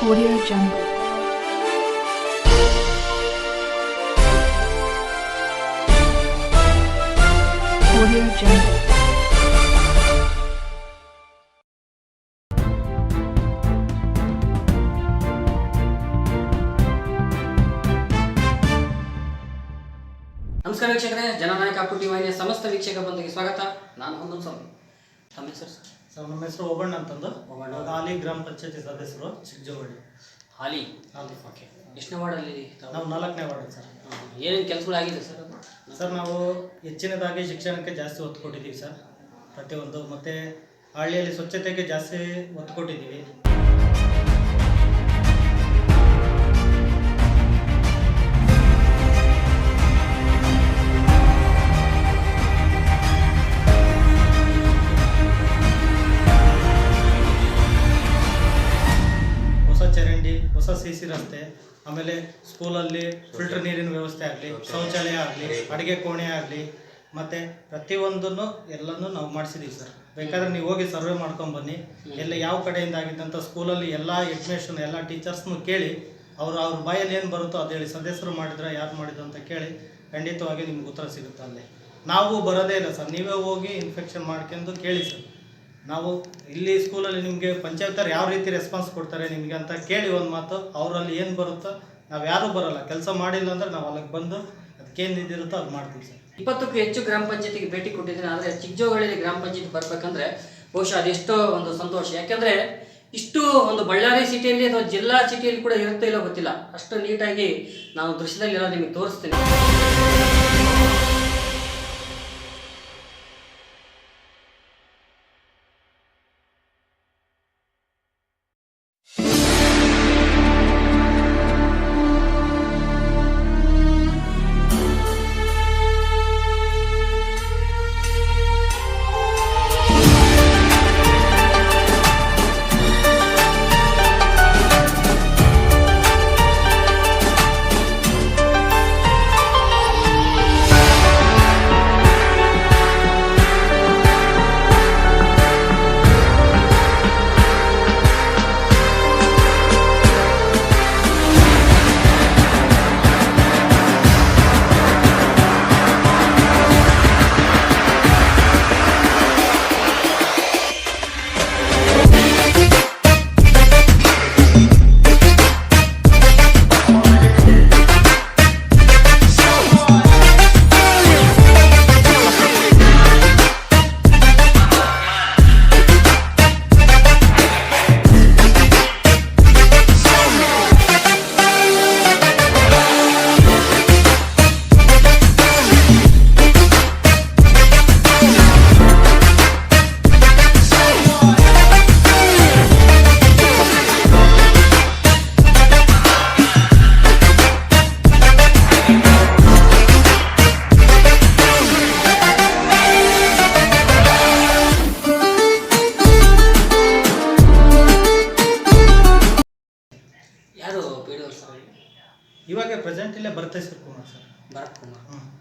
Audio Jungle. Audio Jungle. ನಮಸ್ಕಾರ ವೀಕ್ಷಕರೇ ಜನನಾಯಕ ಪುಟಿ ವಾಹಿನಿಯ ಸಮಸ್ತ ವೀಕ್ಷಕ ಬಂಧುಗೆ ಸ್ವಾಗತ ನಾನು ಹೊಂದನ್ ಸ್ವಾಮಿ ತಮ್ಮ ಹೆಸರು ಸರ್ ಸರ್ ನಮ್ಮ ಹೆಸರು ಓಬಣ್ಣ ಅಂತಂದು. ಓಬಣ್ಣ. ಹಾಲಿ ಗ್ರಾಮ ಪಂಚಾಯತಿ ಸದಸ್ಯರು ಚಿಕ್ಕಜೋಗಳ್ಳಿ ಹಾಲಿ? ಹಾಲಿ. ಓಕೆ. ಎಷ್ಟನೇ ವಾರ್ಡಲ್ಲಿ ನಾವು ನಾಲ್ಕನೇ ವಾರ್ಡ್ ಸರ್. ಏನೇನು ಕೆಲಸಗಳಾಗಿದೆ ಸರ್? ಸರ್ ನಾವು ಹೆಚ್ಚಿನದಾಗಿ ಶಿಕ್ಷಣಕ್ಕೆ ಜಾಸ್ತಿ ಒತ್ತು ಕೊಟ್ಟಿದ್ದೀವಿ ಸರ್. ಪ್ರತಿಯೊಂದು. ಮತ್ತು ಹಳ್ಳಿಯಲ್ಲಿ ಸ್ವಚ್ಛತೆಗೆ ಜಾಸ್ತಿ ಒತ್ತು ಕೊಟ್ಟಿದ್ದೀವಿ. ಹೊಸ ಸಿ ಸಿ ರಸ್ತೆ ಆಮೇಲೆ ಸ್ಕೂಲಲ್ಲಿ ಫಿಲ್ಟರ್ ನೀರಿನ ವ್ಯವಸ್ಥೆ ಆಗಲಿ ಶೌಚಾಲಯ. ಆಗಲಿ ಅಡುಗೆ ಕೋಣೆ ಆಗಲಿ ಮತ್ತು ಪ್ರತಿಯೊಂದನ್ನು ಎಲ್ಲನೂ ನಾವು ಮಾಡಿಸಿದ್ದೀವಿ ಸರ್. ಬೇಕಾದ್ರೆ ನೀವು ಹೋಗಿ ಸರ್ವೆ ಮಾಡ್ಕೊಂಡು ಬನ್ನಿ. ಎಲ್ಲ ಯಾವ ಕಡೆಯಿಂದ ಆಗಿದ್ದಂಥ ಸ್ಕೂಲಲ್ಲಿ ಎಲ್ಲ ಎಡ್ಮಿಷನ್ ಎಲ್ಲ ಟೀಚರ್ಸ್ನು ಕೇಳಿ ಅವರು ಅವ್ರ ಬಾಯಲ್ಲಿ ಏನು ಬರುತ್ತೋ ಅದು ಹೇಳಿ ಸದಸ್ಯರು ಮಾಡಿದ್ರೆ ಯಾರು ಮಾಡಿದ್ರು ಅಂತ ಕೇಳಿ ಖಂಡಿತವಾಗಿ ನಿಮ್ಗೆ ಉತ್ತರ ಸಿಗುತ್ತೆ ಅಲ್ಲಿ. ನಾವು ಬರೋದೇ ಇಲ್ಲ ಸರ್ ನೀವೇ ಹೋಗಿ ಇನ್ಫೆಕ್ಷನ್ ಮಾಡ್ಕೊಂಡು ಕೇಳಿ ಸರ್. ನಾವು ಇಲ್ಲಿ ಸ್ಕೂಲಲ್ಲಿ ನಿಮಗೆ ಪಂಚಾಯತರು ಯಾವ ರೀತಿ ರೆಸ್ಪಾನ್ಸ್ ಕೊಡ್ತಾರೆ ನಿಮಗೆ ಅಂತ ಕೇಳಿ ಒಂದು ಮಾತು, ಅವರಲ್ಲಿ ಏನು ಬರುತ್ತೋ, ನಾವು ಯಾರೂ ಬರೋಲ್ಲ. ಕೆಲಸ ಮಾಡಿಲ್ಲ ಅಂದರೆ ನಾವು ಅಲ್ಲಿಗೆ ಬಂದು ಅದಕ್ಕೇನು ಇದಿರುತ್ತೋ ಅದು ಮಾಡ್ತೀವಿ ಸರ್. ಇಪ್ಪತ್ತಕ್ಕೂ ಹೆಚ್ಚು ಗ್ರಾಮ ಪಂಚಾಯತಿಗೆ ಭೇಟಿ ಕೊಟ್ಟಿದ್ದೀನಿ. ಆದರೆ ಚಿಕ್ಕಜೋಗಳಲ್ಲಿ ಗ್ರಾಮ ಪಂಚಾಯತಿ ಬರಬೇಕಂದ್ರೆ ಬಹುಶಃ ಅದೆಷ್ಟೋ ಒಂದು ಸಂತೋಷ. ಯಾಕೆಂದರೆ ಇಷ್ಟು ಒಂದು ಬಳ್ಳಾರಿ ಸಿಟಿಯಲ್ಲಿ ಅಥವಾ ಜಿಲ್ಲಾ ಸಿಟಿಯಲ್ಲಿ ಕೂಡ ಇರುತ್ತೋ ಇಲ್ಲೋ ಗೊತ್ತಿಲ್ಲ. ಅಷ್ಟು ನೀಟಾಗಿ ನಾನು ದೃಶ್ಯದಲ್ಲಿ ನಿಮಗೆ ತೋರಿಸ್ತೀನಿ.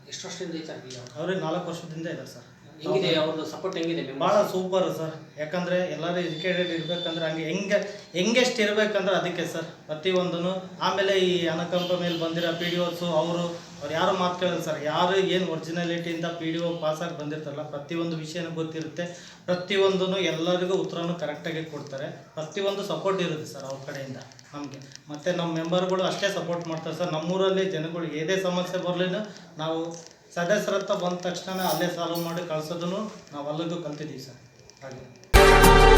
ಎಷ್ಟು ವರ್ಷದಿಂದ ಅವ್ರು? ಅವ್ರಿಗೆ ನಾಲ್ಕು ವರ್ಷದಿಂದ ಇದೆ ಸರ್ ಹೆಂಗಿದೆ, ಅವ್ರದ್ದು ಸಪೋರ್ಟ್ ಹೆಂಗಿದೆ ಭಾಳ ಸೂಪರ್ ಸರ್ ಯಾಕಂದರೆ ಎಲ್ಲರೂ ಎಜುಕೇಟೆಡ್ ಇರಬೇಕಂದ್ರೆ ಹಂಗೆ ಹೆಂಗೆ, ಹೆಂಗೆಷ್ಟು ಇರಬೇಕಂದ್ರೆ ಅದಕ್ಕೆ ಸರ್ ಪ್ರತಿಯೊಂದೂ ಆಮೇಲೆ ಈ ಅನಕಂಪ ಮೇಲೆ ಬಂದಿರೋ ಪಿ ಡಿ ಒಸು ಅವರು, ಅವ್ರು ಯಾರು ಮಾತು ಸರ್ ಯಾರು ಏನು ಒರಿಜಿನಾಲಿಟಿಯಿಂದ ಪಿ ಡಿ ಒ ಪಾಸಾಗಿ ಬಂದಿರ್ತಾರಲ್ಲ, ಪ್ರತಿಯೊಂದು ವಿಷಯನೂ ಗೊತ್ತಿರುತ್ತೆ. ಪ್ರತಿಯೊಂದೂ ಎಲ್ಲರಿಗೂ ಉತ್ತರನೂ ಕರೆಕ್ಟಾಗಿ ಕೊಡ್ತಾರೆ. ಪ್ರತಿಯೊಂದು ಸಪೋರ್ಟ್ ಇರುತ್ತೆ ಸರ್ ಅವ್ರ ಕಡೆಯಿಂದ ನಮಗೆ. ಮತ್ತು ನಮ್ಮ ಮೆಂಬರ್ಗಳು ಅಷ್ಟೇ ಸಪೋರ್ಟ್ ಮಾಡ್ತಾರೆ ಸರ್ ನಮ್ಮೂರಲ್ಲಿ ಜನಗಳು ಏನೇ ಸಮಸ್ಯೆ ಬರಲಿನೂ ನಾವು ಸದಸ್ಯರ ಹತ್ರ ಬಂದ ತಕ್ಷಣ ಅಲ್ಲೇ ಸಾಲ್ವ್ ಮಾಡಿ ಕಳ್ಸೋದನ್ನು ನಾವು ಅಲ್ಲಿಗೂ ಕಲ್ತಿದ್ದೀವಿ ಸರ್. ಹಾಗೆ.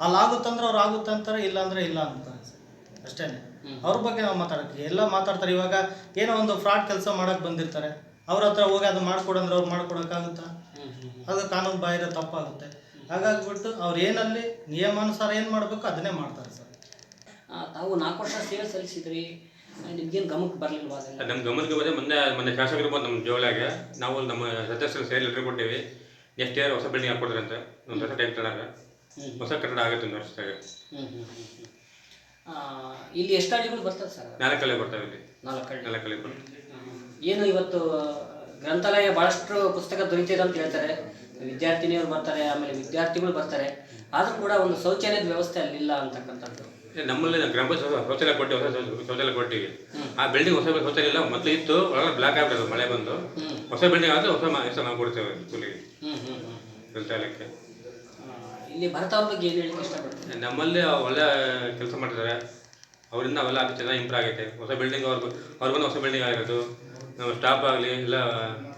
ಅಲ್ಲಿ ಆಗುತ್ತಂದ್ರೆ ಅವ್ರು ಆಗುತ್ತೆ ಅಂತಾರೆ ಇಲ್ಲ ಅಂದ್ರೆ ಇಲ್ಲ ಅಂತಾರೆ ಸರ್. ಅಷ್ಟೇ ಅವ್ರ ಬಗ್ಗೆ ನಾವು ಮಾತಾಡೋಕ್ಕೆ ಎಲ್ಲ ಮಾತಾಡ್ತಾರೆ. ಇವಾಗ ಏನೋ ಒಂದು ಫ್ರಾಡ್ ಕೆಲಸ ಮಾಡಕ್ಕೆ ಬಂದಿರ್ತಾರೆ. ಅವ್ರ ಹತ್ರ ಹೋಗಿ ಅದು ಮಾಡ್ಕೊಡಂದ್ರೆ ಅವ್ರು ಮಾಡ್ಕೊಡೋಕ್ಕಾಗುತ್ತಾ. ಅದು ಕಾನೂನು ಬಾಹಿರ ತಪ್ಪಾಗುತ್ತೆ. ಹಾಗಾಗ್ಬಿಟ್ಟು ಅವ್ರು ಏನಲ್ಲಿ ನಿಯಮಾನುಸಾರ ಏನು ಮಾಡಬೇಕು ಅದನ್ನೇ ಮಾಡ್ತಾರೆ ಸರ್. ಆ, ತಾವು ನಾಲ್ಕು ವರ್ಷ ಸೇವೆ ಸಲ್ಲಿಸಿದ್ರಿ. ನಿಮ್ಗೇನು ಗಮನಕ್ಕೆ ಬರಲಿಲ್ವಾ ನಮ್ಮ ಗಮನಕ್ಕೆ ಬಂದರೆ ಮೊನ್ನೆ ಮೊನ್ನೆ ಶಾಸಕರು ಬಂದು ನಮ್ಮ ಜೋಳಾಗೆ ನಾವು ನಮ್ಮ ಸದಸ್ಯರು ಸೇರಿ ಲೆಟರ್ ಕೊಟ್ಟೇವಿ. ನೆಕ್ಸ್ಟ್ ಇಯರ್ ಹೊಸ ಬಿಲ್ಡಿಂಗ್ ಹಾಕ್ಕೊಡ್ತಾರೆ ಅಂತ ನಮ್ಮ ಹೊಸ ಟೈಮ್ ತಡಾಗ ಹೊಸ ಕಟ್ಟಡ ಆಗುತ್ತೆ ಒಂದು ವರ್ಷದಾಗ ಇಲ್ಲಿ ಎಷ್ಟು ಹಳ್ಳಿಗಳು ಬರ್ತದೆ ಸರ್? ನಾಲ್ಕು ಹಳ್ಳಿ ಬರ್ತಾವೆ ಇಲ್ಲಿ. ನಾಲ್ಕು ಹಳ್ಳಿ ಬರ್ತವೆ. ಏನು ಇವತ್ತು ಗ್ರಂಥಾಲಯ ಭಾಳಷ್ಟು ಪುಸ್ತಕ ದೊರೀತಿದೆ ಅಂತ ಹೇಳ್ತಾರೆ. ವಿದ್ಯಾರ್ಥಿನಿಯವರು ಬರ್ತಾರೆ ಆಮೇಲೆ ವಿದ್ಯಾರ್ಥಿಗಳು ಬರ್ತಾರೆ. ಆದರೂ ಕೂಡ ಒಂದು ಶೌಚಾಲಯದ ವ್ಯವಸ್ಥೆ ಅಲ್ಲಿಲ್ಲ ಅಂತಕ್ಕಂಥದ್ದು. ನಮ್ಮಲ್ಲಿ ಗ್ರಾಮ ಶೌಚಾಲಯ ಕೊಟ್ಟಿ ಹೊಸ ಶೌಚಾಲಯ ಕೊಟ್ಟಿವಿ. ಆ ಬಿಲ್ಡಿಂಗ್ ಹೊಸ ಶೌಚಾಲಯ ಇಲ್ಲ. ಮೊದಲು ಇತ್ತು ಒಳಗೆ ಬ್ಲಾಕ್ ಆಗ್ಬಿಡೋದು ಮಳೆ ಬಂದು. ಹೊಸ ಬಿಲ್ಡಿಂಗ್ ಆದರೆ ಹೊಸ ಮ- ನಾವು ಮಾಡ್ಕೊಡ್ತೇವೆ ಸ್ಕೂಲಿಗೆ. ಗ್ರಂಥಾಲಯಕ್ಕೆ. ಇಲ್ಲಿ ಭರತ ಅವ್ರ ಬಗ್ಗೆ ಏನು ಹೇಳಿಕ್ಕೆ ಇಷ್ಟಪಡ್ತೀನಿ ನಮ್ಮಲ್ಲಿ ಒಳ್ಳೆ ಕೆಲಸ ಮಾಡಿದ್ದಾರೆ ಅವರಿಂದ ಅವೆಲ್ಲ ಚೆನ್ನಾಗಿ ಇಂಪ್ರೂವ್ ಆಗೈತೆ. ಹೊಸ ಬಿಲ್ಡಿಂಗ್ ಅವ್ರು ಅವ್ರ ಬಂದು ಹೊಸ ಬಿಲ್ಡಿಂಗ್ ಆಗಿರೋದು. ನಮ್ಮ ಸ್ಟಾಫ್ ಆಗಲಿ ಎಲ್ಲ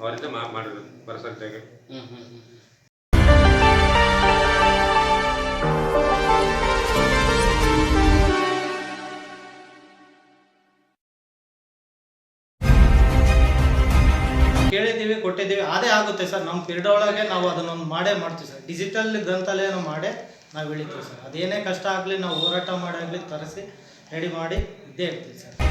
ಅವರಿಂದ ಮಾಡಿರೋದು ಬರಸಂತೆಗೆ ಹ್ಞೂ ಹ್ಞೂ ಕೇಳಿದ್ದೀವಿ, ಕೊಟ್ಟಿದ್ದೀವಿ, ಅದೇ ಆಗುತ್ತೆ ಸರ್. ನಮ್ಮ ಪಿರಿಯಡ್ ಒಳಗೆ ನಾವು ಅದನ್ನೊಂದು ಮಾಡೇ ಮಾಡ್ತೀವಿ ಸರ್. ಡಿಜಿಟಲ್ ಗ್ರಂಥಾಲಯನ ಮಾಡೇ ನಾವು ಇಳಿತೀವಿ ಸರ್. ಅದೇನೇ ಕಷ್ಟ ಆಗಲಿ, ನಾವು ಹೋರಾಟ ಮಾಡಾಗಲಿ ತರಿಸಿ ರೆಡಿ ಮಾಡಿ ಇದ್ದೇ ಇರ್ತೀವಿ ಸರ್.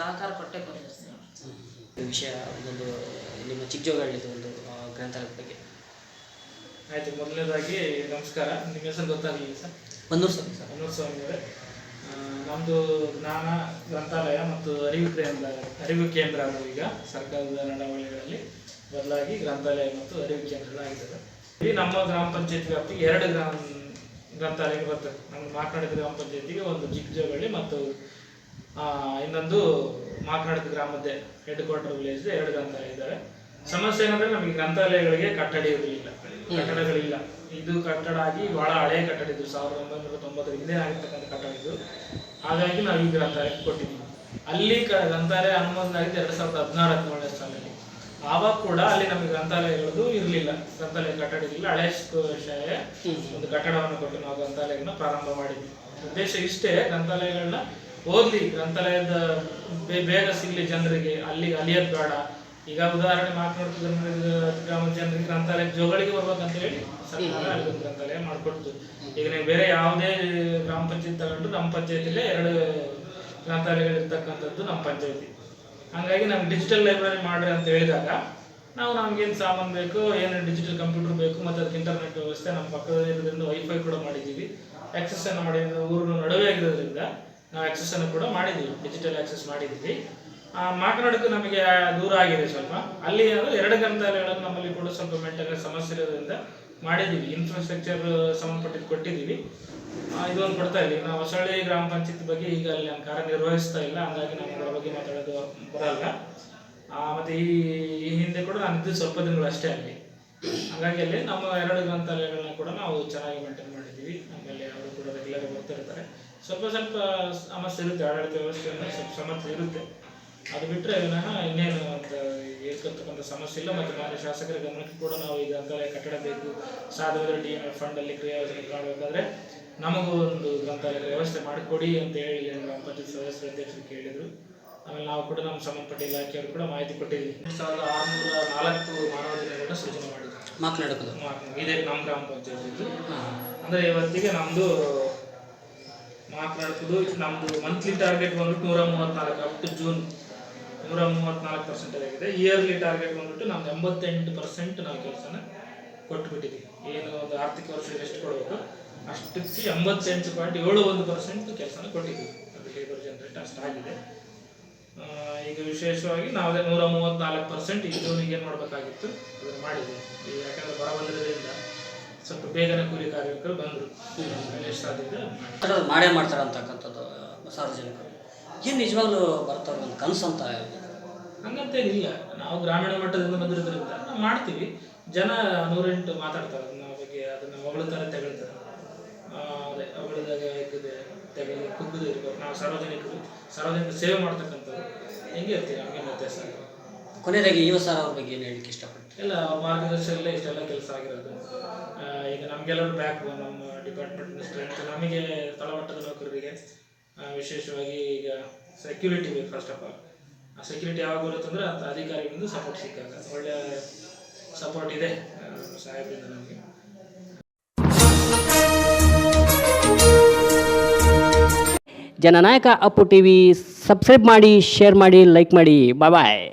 ಸಹಕಾರ ಕೊಟ್ಟೆ ಕೊಟ್ಟಿದ್ದಾರೆ ಸರ್. ಈ ವಿಷಯ ಒಂದೊಂದು ನಿಮ್ಮ ಚಿಕ್ಕಜೋಗಳಿದ್ದು ಒಂದು ಗ್ರಂಥಾಲಯದ ಬಗ್ಗೆ. ಆಯ್ತು ಮೊದಲನೇದಾಗಿ ನಮಸ್ಕಾರ. ನಿಮ್ಮ ಹೆಸರು ಗೊತ್ತಾಗಲಿಲ್ಲ ಸರ್? ಒಂದೂರು ಸರ್. ಸರ್ ಅನೂರ್ ಸ್ವಾಮಿ ಅವರೇ ನಮ್ಮದು ಜ್ಞಾನ ಗ್ರಂಥಾಲಯ ಮತ್ತು ಅರಿವು ಕೇಂದ್ರ ಅರಿವು ಕೇಂದ್ರ ಅದು ಈಗ ಸರ್ಕಾರದ ನಡವಳಿಗಳಲ್ಲಿ ಬದಲಾಗಿ ಗ್ರಂಥಾಲಯ ಮತ್ತು ಅರಿವು ಕೇಂದ್ರಗಳಾಗಿದ್ದಾವೆ ಇಲ್ಲಿ ನಮ್ಮ ಗ್ರಾಮ ಪಂಚಾಯತ್ ವ್ಯಾಪ್ತಿಗೆ ಎರಡು ಗ್ರಾಮ ಗ್ರಂಥಾಲಯಕ್ಕೆ ಬರ್ತದೆ ನಮ್ಮ ಮಾತನಾಡಿದ ಗ್ರಾಮ ಪಂಚಾಯತಿಗೆ ಒಂದು ಚಿಕ್ಕಜೋಗಳ್ಳಿ ಮತ್ತು ಇನ್ನೊಂದು ಮಾಕನಾಡಿದ ಗ್ರಾಮದ ಹೆಡ್ ಕ್ವಾರ್ಟರ್ ವಿಲೇಜ್ ಎರಡು ಗ್ರಂಥಾಲಯ ಇದ್ದಾರೆ ಸಮಸ್ಯೆ ಏನಂದ್ರೆ ನಮಗೆ ಗ್ರಂಥಾಲಯಗಳಿಗೆ ಕಟ್ಟಡ ಇರಲಿಲ್ಲ. ಕಟ್ಟಡಗಳಿಲ್ಲ. ಇದು ಕಟ್ಟಡ ಆಗಿ ಬಹಳ ಹಳೆ ಕಟ್ಟಡ ಇದು. ಸಾವಿರದ ಒಂಬೈನೂರ ತೊಂಬತ್ತರ ಹಿಂದೆ ಆಗಿರ್ತಕ್ಕಂಥ ಕಟ್ಟಡ ಇದು. ಹಾಗಾಗಿ ನಾವು ಈ ಗ್ರಂಥಾಲಯಕ್ಕೆ ಕೊಟ್ಟಿದ್ದೀವಿ. ಅಲ್ಲಿ ಗ್ರಂಥಾಲಯ ಅನುಮೋದನೆ ಆಗಿದ್ದು ಎರಡು ಸಾವಿರದ ಹದಿನಾರು ಹದಿನೇಳನೇ ಸಾಲಿನಲ್ಲಿ. ಆವಾಗ ಕೂಡ ಅಲ್ಲಿ ನಮಗೆ ಗ್ರಂಥಾಲಯಗಳದ್ದು ಇರಲಿಲ್ಲ. ಗ್ರಂಥಾಲಯ ಕಟ್ಟಡ ಇರಲಿಲ್ಲ. ಹಳೆ ಶಾಲೆಯ ಒಂದು ಕಟ್ಟಡವನ್ನು ಕೊಟ್ಟು ನಾವು ಗ್ರಂಥಾಲಯವನ್ನು ಪ್ರಾರಂಭ ಮಾಡಿದ್ವಿ. ಉದ್ದೇಶ ಇಷ್ಟೇ ಗ್ರಂಥಾಲಯಗಳನ್ನ ಓದ್ಲಿ ಗ್ರಂಥಾಲಯದ ಬೇಗ ಸಿಗ್ಲಿ ಜನರಿಗೆ ಅಲ್ಲಿ ಅಲಿಯೋದು ಬೇಡ. ಈಗ ಉದಾಹರಣೆ ಮಾತನಾಡ್ತಿದ್ರೆ ಗ್ರಾಮ ಜನರಿಗೆ ಗ್ರಂಥಾಲಯ ಜೋಗಳಿಗೆ ಬರ್ಬೇಕಂತ ಹೇಳಿ ಸರ್ಕಾರ ಅಲ್ಲಿ ಒಂದು ಗ್ರಂಥಾಲಯ ಮಾಡ್ಕೊಡ್ತು. ಈಗ ನೀವು ಬೇರೆ ಯಾವುದೇ ಗ್ರಾಮ ಪಂಚಾಯತ್ ತಗೊಂಡ್ರು ನಮ್ಮ ಪಂಚಾಯತಿಲೇ ಎರಡು ಗ್ರಂಥಾಲಯಗಳಿರ್ತಕ್ಕಂಥದ್ದು ನಮ್ಮ ಪಂಚಾಯತಿ. ಹಂಗಾಗಿ ನಮ್ಗೆ ಡಿಜಿಟಲ್ ಲೈಬ್ರರಿ ಮಾಡ್ರಿ ಅಂತ ಹೇಳಿದಾಗ ನಾವು ನಮ್ಗೇನು ಸಾಮಾನು ಬೇಕು ಏನು ಡಿಜಿಟಲ್ ಕಂಪ್ಯೂಟರ್ ಬೇಕು ಮತ್ತು ಅದಕ್ಕೆ ಇಂಟರ್ನೆಟ್ ವ್ಯವಸ್ಥೆ ನಮ್ಮ ಪಕ್ಕದಲ್ಲಿ ಇರೋದ್ರಿಂದ ವೈಫೈ ಕೂಡ ಮಾಡಿದ್ದೀವಿ. ಆಕ್ಸೆಸ್ ಅನ್ನು ಮಾಡಿದ್ದು ಊರು ನಡುವೆ ಆಗಿರೋದ್ರಿಂದ ನಾವು ಆಕ್ಸೆಸ್ ಅನ್ನು ಕೂಡ ಮಾಡಿದ್ದೀವಿ ಡಿಜಿಟಲ್ ಆಕ್ಸೆಸ್ ಮಾಡಿದ್ದೀವಿ. ಆ, ಮಾತನಾಡೋಕೆ ನಮಗೆ ದೂರ ಆಗಿದೆ ಸ್ವಲ್ಪ. ಅಲ್ಲಿ ಏನಂದ್ರೆ ಎರಡು ಗ್ರಂಥಾಲಯಗಳನ್ನು ನಮ್ಮಲ್ಲಿ ಕೂಡ ಸ್ವಲ್ಪ ಮೇಂಟೆನೆನ್ಸ್ ಸಮಸ್ಯೆ ಇರೋದ್ರಿಂದ ಮಾಡಿದ್ದೀವಿ. ಇನ್ಫ್ರಾಸ್ಟ್ರಕ್ಚರ್ ಸಂಬಂಧಪಟ್ಟಿದ್ದು ಕೊಟ್ಟಿದ್ದೀವಿ. ಇದೊಂದು ಕೊಡ್ತಾ ಇಲ್ಲಿ ನಾವು ಹೊಸಳ್ಳಿ ಗ್ರಾಮ ಪಂಚಾಯತ್ ಬಗ್ಗೆ ಈಗ ಅಲ್ಲಿ ನಾನು ಕಾರ್ಯನಿರ್ವಹಿಸ್ತಾ ಇಲ್ಲ. ಹಂಗಾಗಿ ನಾನು ಅದರ ಬಗ್ಗೆ ಮಾತಾಡೋದು ಬರಲ್ಲ. ಮತ್ತು ಈ ಈ ಹಿಂದೆ ಕೂಡ ನಾನು ಇದ್ದು ಸ್ವಲ್ಪ ದಿನಗಳು ಅಷ್ಟೇ ಅಲ್ಲಿ. ಹಾಗಾಗಿ ಅಲ್ಲಿ ನಮ್ಮ ಎರಡು ಗ್ರಂಥಾಲಯಗಳನ್ನ ಕೂಡ ನಾವು ಚೆನ್ನಾಗಿ ಮೇಂಟೈನ್ ಮಾಡಿದ್ದೀವಿ. ಆಮೇಲೆ ಅವರು ಕೂಡ ರೆಗ್ಯುಲರ್ ಬರ್ತಾ ಇರ್ತಾರೆ. ಸ್ವಲ್ಪ ಸ್ವಲ್ಪ ಸಮಸ್ಯೆ ಇರುತ್ತೆ ಆಡಳಿತ ವ್ಯವಸ್ಥೆಯನ್ನು ಸ್ವಲ್ಪ ಸಮಸ್ಯೆ ಇರುತ್ತೆ. ಅದು ಬಿಟ್ಟರೆ ವಿನಃ ಇನ್ನೇನು ಅಂತ ಇರ್ತಕ್ಕಂಥ ಸಮಸ್ಯೆ ಇಲ್ಲ. ಮತ್ತು ಮಾನ್ಯ ಶಾಸಕರ ಗಮನಕ್ಕೆ ಕೂಡ ನಾವು ಈ ಗ್ರಂಥಾಲಯ ಕಟ್ಟಡ ಬೇಕು. ಸಾಧುವಾದ ಡಿ ಎಂ ಎಫ್ ಫಂಡಲ್ಲಿ ಕ್ರಿಯಾಯೋಜನೆ ಕಾಣಬೇಕಾದ್ರೆ ನಮಗೂ ಒಂದು ಗ್ರಂಥಾಲಯದ ವ್ಯವಸ್ಥೆ ಮಾಡಿಕೊಡಿ ಅಂತ ಹೇಳಿ ಗ್ರಾಮ ಪಂಚಾಯತ್ ಸದಸ್ಯರ ಅಧ್ಯಕ್ಷರು ಕೇಳಿದರು. ಆಮೇಲೆ ನಾವು ಕೂಡ ನಮ್ಮ ಸಂಬಂಧಪಟ್ಟ ಇಲಾಖೆಯವರು ಕೂಡ ಮಾಹಿತಿ ಕೊಟ್ಟಿದ್ದೀವಿ. ಎರಡು ಸಾವಿರದ ಆರುನೂರ ನಾಲ್ಕು ಮಾನವ ದಿನಗಳನ್ನ ಸೃಜನೆ ಮಾಡಿದ್ರು. ಮಾತನಾಡೋದು ಇದೇ ನಮ್ಮ ಗ್ರಾಮ ಪಂಚಾಯತ್ ಇದು ಅಂದರೆ ಇವತ್ತಿಗೆ ನಮ್ಮದು ಮಾತನಾಡ್ತಿದ್ದು ನಮ್ಮದು ಮಂತ್ಲಿ ಟಾರ್ಗೆಟ್ ಬಂದ್ಬಿಟ್ಟು ನೂರ ಮೂವತ್ನಾಲ್ಕು ಅಪ್ ಟು ಜೂನ್ ನೂರ ಮೂವತ್ನಾಲ್ಕು ಪರ್ಸೆಂಟೇಜ್ ಆಗಿದೆ. ಇಯರ್ಲಿ ಟಾರ್ಗೆಟ್ ಬಂದ್ಬಿಟ್ಟು ನಮ್ದು ಎಂಬತ್ತೆಂಟು ಪರ್ಸೆಂಟ್ ನಾವು ಕೆಲಸನ ಕೊಟ್ಬಿಟ್ಟಿದ್ದೀವಿ ಏನು ಒಂದು ಆರ್ಥಿಕ ವರ್ಷ ಎಷ್ಟು ಕೊಡಬೇಕು. ಅಷ್ಟಕ್ಕೆ ಎಂಬತ್ತೆಂಟು ಪಾಯಿಂಟ್ ಏಳು ಒಂದು ಪರ್ಸೆಂಟ್ ಕೆಲಸನ ಕೊಟ್ಟಿದ್ದೀವಿ ಅದು ಲೇಬರ್ ಜನರೇಟ್ ಅಷ್ಟಾಗಿದೆ ಈಗ ವಿಶೇಷವಾಗಿ ನಾವು ನೂರ ಮೂವತ್ನಾಲ್ಕು ಪರ್ಸೆಂಟ್ ಈ ಜೂನಿಗೆ ಏನು ಮಾಡಬೇಕಾಗಿತ್ತು? ಅದನ್ನು ಮಾಡಿದ್ದೀವಿ ಯಾಕಂದರೆ ಬರ ಬಂದಿರೋದ್ರಿಂದ ಸ್ವಲ್ಪ ಬೇಗನೆ ಕೂಲಿ ಕಾರ್ಮಿಕರು ಬಂದರು. ಎಷ್ಟು ಸಾಧ್ಯ ಇದೆ ಮಾಡಿ. ಮಾಡ್ತಾರೆ ಅಂತಕ್ಕಂಥದ್ದು ಸಾರ್ವಜನಿಕರು ಏನು ನಿಜವಾಗ್ಲೂ ಬರ್ತಾರೆ ಒಂದು ಕನಸು ಅಂತ ಹಂಗಂತೇನಿಲ್ಲ ನಾವು ಗ್ರಾಮೀಣ ಮಟ್ಟದಿಂದ ಬಂದಿರೋದ್ರಿಂದ ನಾವು ಮಾಡ್ತೀವಿ. ಜನ ನೂರೆಂಟು ಮಾತಾಡ್ತಾರೆ ಅದನ್ನ ಬಗ್ಗೆ ಅದನ್ನ ಹೊಗಳ್ತಾರೆ ತೆಗಳ್ತಾರೆ. ಅದೇ ಹೊಗಳಿದಾಗ ಇದ್ದದೆ ತೆಗೆದು ಕುಗ್ಗದು ಇರ್ಬೇಕು. ನಾವು ಸಾರ್ವಜನಿಕರು ಸಾರ್ವಜನಿಕ ಸೇವೆ ಮಾಡ್ತಕ್ಕಂಥದ್ದು ಹೆಂಗೆ ಇರ್ತೀವಿ ನಮಗೆ ವ್ಯತ್ಯಾಸ. ಕೊನೆಯದಾಗಿ ಯುವ ಸರ್ ಅವ್ರ ಬಗ್ಗೆ ಏನು ಹೇಳಿಕ್ಕೆ ಇಷ್ಟಪಡ್ತೀನಿ ಎಲ್ಲ ಅವ್ರ ಮಾರ್ಗದರ್ಶನದಲ್ಲೇ ಇಷ್ಟೆಲ್ಲ ಕೆಲಸ ಆಗಿರೋದು. ಈಗ ನಮಗೆಲ್ಲರೂ ಬ್ಯಾಕ್ ನಮ್ಮ ಡಿಪಾರ್ಟ್ಮೆಂಟ್ ಸ್ಟ್ರೆಂತ್ ನಮಗೆ ತಳಮಟ್ಟದ ನೌಕರರಿಗೆ ವಿಶೇಷವಾಗಿ ಈಗ ಸೆಕ್ಯೂರಿಟಿ ಬೇಕು ಫಸ್ಟ್ ಆಫ್ ಆಲ್ ಆ ಸೆಕ್ಯೂರಿಟಿ ಯಾವಾಗ ಬರುತ್ತಂದ್ರೆ ಅಂತ ಅಧಿಕಾರಿಗಳಿಂದ ಸಪೋರ್ಟ್ ಸಿಕ್ಕಾಗ. ಒಳ್ಳೆಯ ಸಪೋರ್ಟ್ ಇದೆ ಸಾಹೇಬರಿಂದ ನಮಗೆ. ಜನನಾಯಕ ಅಪ್ಪು ಟಿವಿ ಸಬ್ಸ್ಕ್ರೈಬ್ ಮಾಡಿ ಶೇರ್ ಮಾಡಿ ಲೈಕ್ ಮಾಡಿ. ಬಾಯ್